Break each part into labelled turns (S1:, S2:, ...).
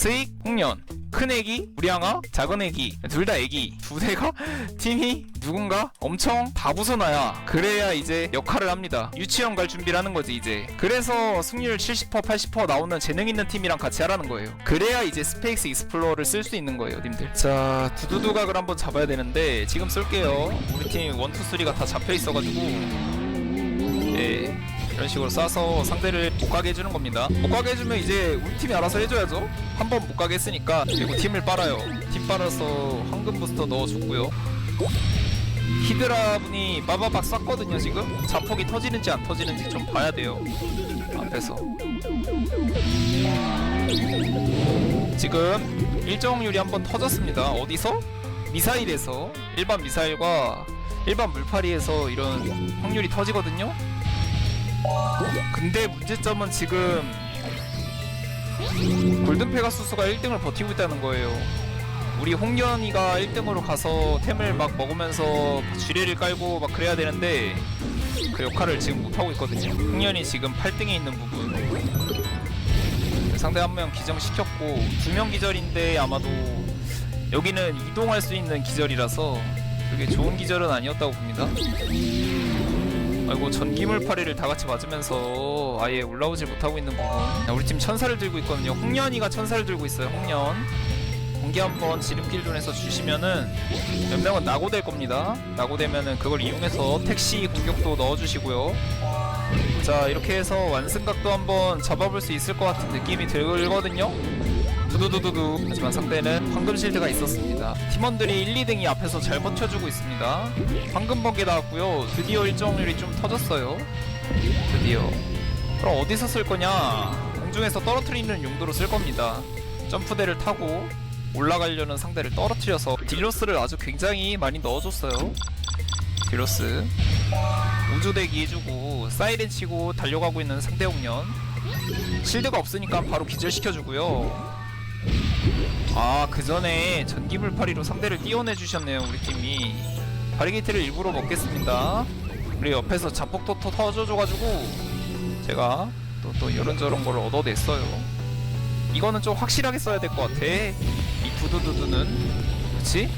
S1: 스익, 홍련, 큰 애기, 우리 양아, 작은 애기, 둘 다 애기. 두 대가 팀이 누군가 엄청 다 부서놔야 그래야 이제 역할을 합니다. 유치원 갈 준비를 하는 거지 이제. 그래서 승률 70% 80% 나오는 재능 있는 팀이랑 같이 하라는 거예요. 그래야 이제 스페이스 익스플로어를 쓸 수 있는 거예요, 님들. 자, 두두두각을 한번 잡아야 되는데 지금 쓸게요. 우리 팀 원투 쓰리가 다 잡혀 있어가지고. 예. 이런 식으로 쏴서 상대를 못 가게 해주는 겁니다. 못 가게 해주면 이제 우리 팀이 알아서 해줘야죠. 한 번 못 가게 했으니까 그리고 팀을 빨아요. 팀 빨아서 황금 부스터 넣어줬고요. 히드라 분이 빠바박 쐈거든요 지금. 자폭이 터지는지 안 터지는지 좀 봐야 돼요. 앞에서. 지금 일정률이 한번 터졌습니다. 어디서? 미사일에서 일반 미사일과 일반 물파리에서 이런 확률이 터지거든요. 근데 문제점은 지금 골든 페가수스가 1등을 버티고 있다는 거예요. 우리 홍련이가 1등으로 가서 템을 막 먹으면서 지뢰를 깔고 막 그래야 되는데 그 역할을 지금 못하고 있거든요. 홍련이 지금 8등에 있는 부분. 상대 한 명 기정시켰고 두 명 기절인데 아마도 여기는 이동할 수 있는 기절이라서 그게 좋은 기절은 아니었다고 봅니다. 아이고 전기물파리를 다 같이 맞으면서 아예 올라오질 못하고 있는 부분. 야, 우리 팀 천사를 들고 있거든요. 홍련이가 천사를 들고 있어요 홍련. 공기 한번 지름길 존에서 주시면은 몇 명은 낙오될 겁니다. 낙오되면은 그걸 이용해서 택시 공격도 넣어주시고요. 자 이렇게 해서 완승각도 한번 잡아볼 수 있을 것 같은 느낌이 들거든요 두두두두두. 하지만 상대는 황금 실드가 있었습니다. 팀원들이 1, 2등이 앞에서 잘 버텨주고 있습니다. 황금 번개 나왔고요. 드디어 일정률이 좀 터졌어요. 드디어. 그럼 어디서 쓸 거냐? 공중에서 떨어뜨리는 용도로 쓸 겁니다. 점프대를 타고 올라가려는 상대를 떨어뜨려서 딜로스를 아주 굉장히 많이 넣어줬어요. 딜로스. 우주대기 해주고 사이렌 치고 달려가고 있는 상대 홍련 실드가 없으니까 바로 기절시켜주고요 아, 그 전에 전기불파리로 상대를 띄워내 주셨네요, 우리 팀이. 바리게이트를 일부러 먹겠습니다. 우리 옆에서 자폭도 터- 터져줘가지고 제가 또, 또 이런저런 걸 얻어냈어요. 이거는 좀 확실하게 써야 될 것 같아. 이 두두두두는. 그치?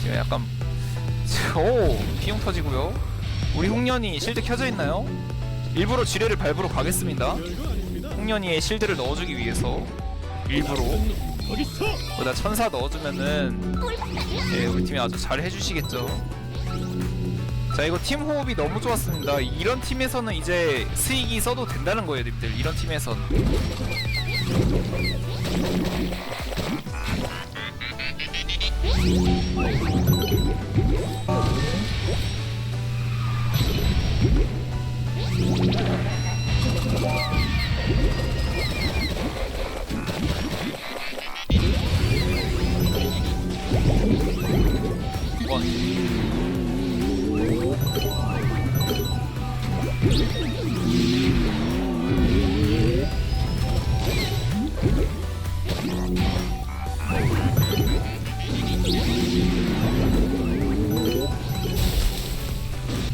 S1: 지금 약간. 오! 피용 터지고요. 우리 홍련이 실드 켜져 있나요? 일부러 지뢰를 밟으러 가겠습니다. 홍련이의 실드를 넣어주기 위해서. 일부러. 거기다 천사 넣어주면은 예, 우리 팀이 아주 잘 해주시겠죠. 자 이거 팀 호흡이 너무 좋았습니다. 이런 팀에서는 이제 스익이 써도 된다는 거예요, 님들. 이런 팀에선.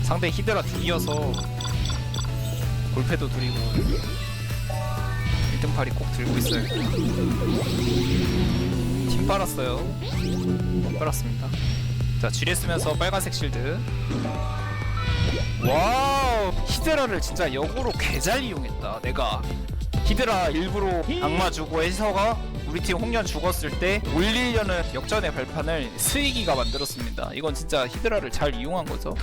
S1: 상대 히드라 둘이어서 골패도 둘이고 1등 팔이 꼭 들고 있어요. 팀 빨았어요. 빨았습니다 자 지뢰 쓰면서 빨간색 실드. 와우! 히드라를 진짜 역으로 개잘 이용했다 내가. 히드라 일부러 악마 주고 해서가 우리 팀 홍련 죽었을 때 올리려는 역전의 발판을 스위기가 만들었습니다. 이건 진짜 히드라를 잘 이용한 거죠?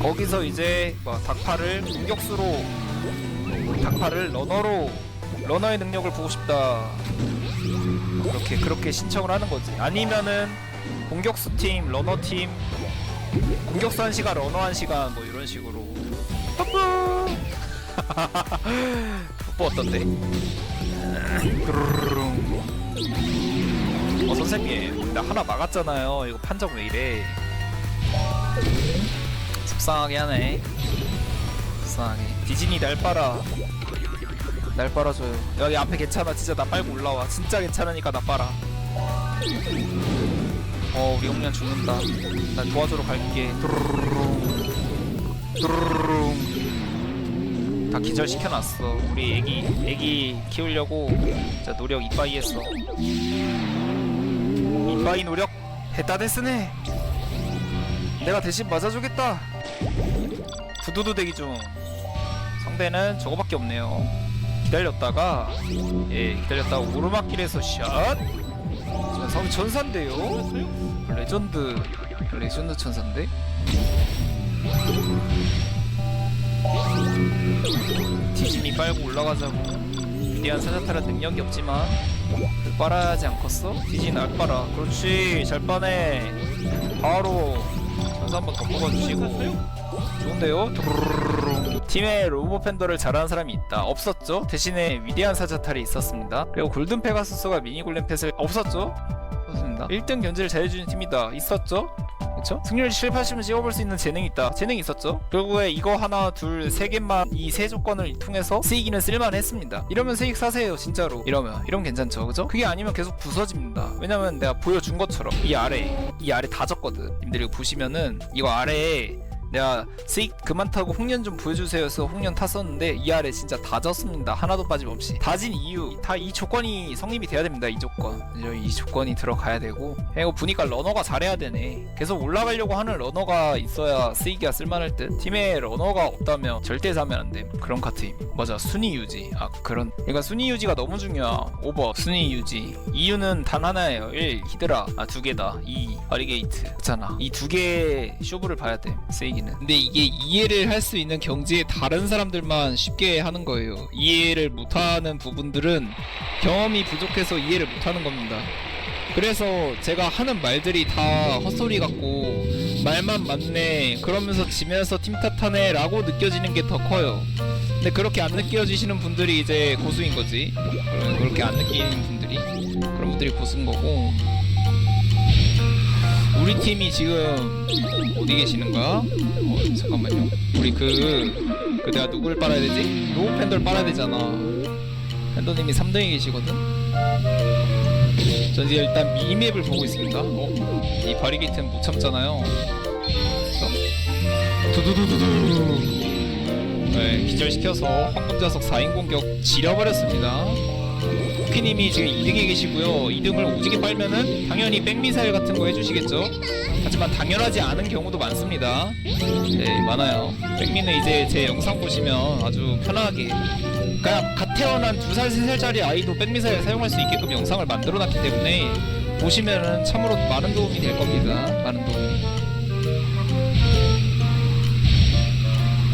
S1: 거기서 이제 뭐 닭파를 공격수로 닭파를 러너로 러너의 능력을 보고 싶다. 그렇게 그렇게 신청을 하는 거지. 아니면은 공격수 팀 러너 팀 공격수 한 시간 러너 한 시간 뭐 이런 식으로. 뽀뽀 어떤데. 어 선생님 나 하나 막았잖아요. 이거 판정 왜 이래? 속상하게 하네. 속상하게 디즈니 날 빨아 날 빨아줘요. 여기 앞에 괜찮아. 진짜 나 빨고 올라와. 진짜 괜찮으니까 나 빨아. 어 우리 홍련 죽는다. 나 도와주러 갈게. 드르르릉. 뚜루룽 다 기절시켜놨어. 우리 애기 애기 키우려고. 진짜 노력 이빠이 했어. 이빠이 노력 했다 됐으네. 내가 대신 맞아주겠다. 부두두 대기 중 상대는 저거밖에 없네요. 기다렸다가 예 기다렸다가 오르막길에서 샷. 지금 성 천사인데요? 레전드 레전드 천사인데? 디즈니 빨고 올라가자고 위대한 사자타는 능력이 없지만 그 빨아야지 않겠어? 디즈니 날 빨아 그렇지 잘 빠네. 바로 천사 한번 더 뽑아주시고 좋은데요? 팀에 로보 팬더를 잘하는 사람이 있다 없었죠? 대신에 위대한 사자탈이 있었습니다 그리고 골든 페가수스가 미니 골렘 펫을 없었죠? 없습니다 1등 견제를 잘해주는 팀이다 있었죠? 그쵸? 승률 7, 80은 찍어볼 수 있는 재능이 있다. 재능이 있었죠. 결국에 이거 하나, 둘, 세 개만 이 세 조건을 통해서 스이기는 쓸만했습니다. 이러면 스익 사세요, 진짜로. 이러면 이러면 괜찮죠, 그죠? 그게 아니면 계속 부서집니다. 왜냐면 내가 보여준 것처럼 이 아래, 이 아래 다 졌거든. 님들이 보시면은 이거 아래에 내가 스익 그만 타고 홍련 좀 보여주세요 해서 홍련 탔었는데 이 아래 진짜 다 졌습니다. 하나도 빠짐없이. 다진 이유 다 이 조건이 성립이 돼야 됩니다 이 조건. 이 조건이 들어가야 되고. 이거 보니까 러너가 잘해야 되네. 계속 올라가려고 하는 러너가 있어야 스익이가 쓸만할 듯. 팀에 러너가 없다면 절대 사면 안돼 그런 카트임. 맞아 순위 유지. 아 그런. 그러니까 순위 유지가 너무 중요하 오버 순위 유지. 이유는 단 하나예요. 1 히드라. 아 두 개다. 2 바리게이트. 있잖아. 이 두 개의 쇼부를 봐야 돼 세이 기는. 근데 이게 이해를 할 수 있는 경지에 다른 사람들만 쉽게 하는 거예요. 이해를 못하는 부분들은 경험이 부족해서 이해를 못하는 겁니다. 그래서 제가 하는 말들이 다 헛소리 같고 말만 맞네 그러면서 지면서 팀 탓하네 라고 느껴지는 게 더 커요. 근데 그렇게 안 느껴지시는 분들이 이제 고수인 거지. 그렇게 안 느끼는 분들이 그런 분들이 고수인 거고 우리 팀이 지금 어디 계시는가? 어 잠깐만요 우리 그, 그 내가 누굴 빨아야 되지? 로우 팬더를 빨아야 되잖아 팬더님이 3등에 계시거든? 전 이제 일단 미맵을 보고 있습니다 어? 이 바리게이트는 못 참잖아요 두두두두두 네, 기절시켜서 황금자석 4인 공격 지려버렸습니다. 쿠키님이 지금 2등에 계시고요. 2등을 오지게 빨면은 당연히 백미사일 같은 거 해주시겠죠. 하지만 당연하지 않은 경우도 많습니다. 네, 많아요. 백미는 이제 제 영상 보시면 아주 편하게 그냥 갓 태어난 2살, 3살짜리 아이도 백미사일 사용할 수 있게끔 영상을 만들어놨기 때문에 보시면은 참으로 많은 도움이 될 겁니다. 많은 도움이.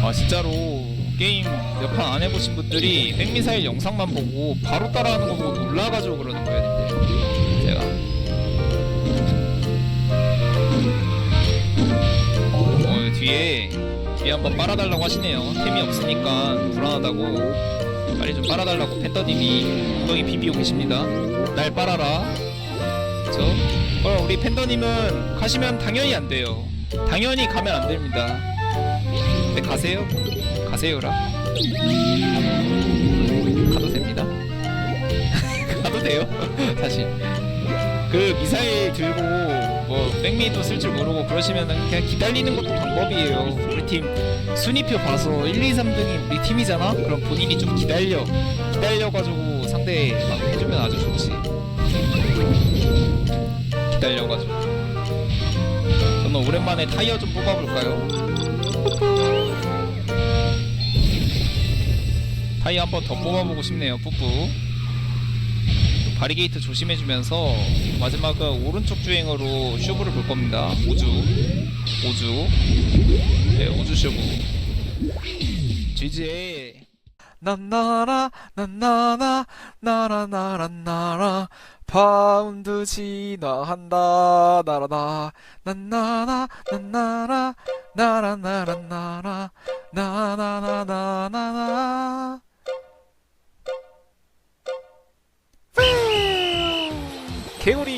S1: 아 진짜로 게임 몇 판 안 해보신 분들이 백미사일 영상만 보고 바로 따라하는 거 보고 놀라가지고 그러는 근데. 제가. 어 뒤에 뒤에 한번 빨아달라고 하시네요. 템이 없으니까 불안하다고. 빨리 좀 빨아달라고 팬더님이 엉덩이 비비고 계십니다. 날 빨아라. 그쵸? 그럼 우리 팬더님은 가시면 당연히 안 돼요. 당연히 가면 안 됩니다 네 가세요? 가세요라? 가도 됩니다. 가도 돼요 사실. 그 미사일 들고 뭐 백미도 쓸 줄 모르고 그러시면은 그냥 기다리는 것도 방법이에요. 우리 팀 순위표 봐서 1, 2, 3등이 우리 팀이잖아? 그럼 본인이 좀 기다려 기다려 가지고 상대 막 해주면 아주 좋지. 기다려 가지고. 저는 오랜만에 타이어 좀 뽑아볼까요? 타이어 한번 더 뽑아보고 싶네요 뿌뿌 바리게이트 조심해주면서 마지막은 오른쪽 주행으로 쇼부를 볼 겁니다. 오주. 오주. 네 오주 쇼부 GG 난나라 난나나 나라 나라 파운드 진화한다 나라나 난나나 난나라 나라 나라 나라 나나나나나나 개구리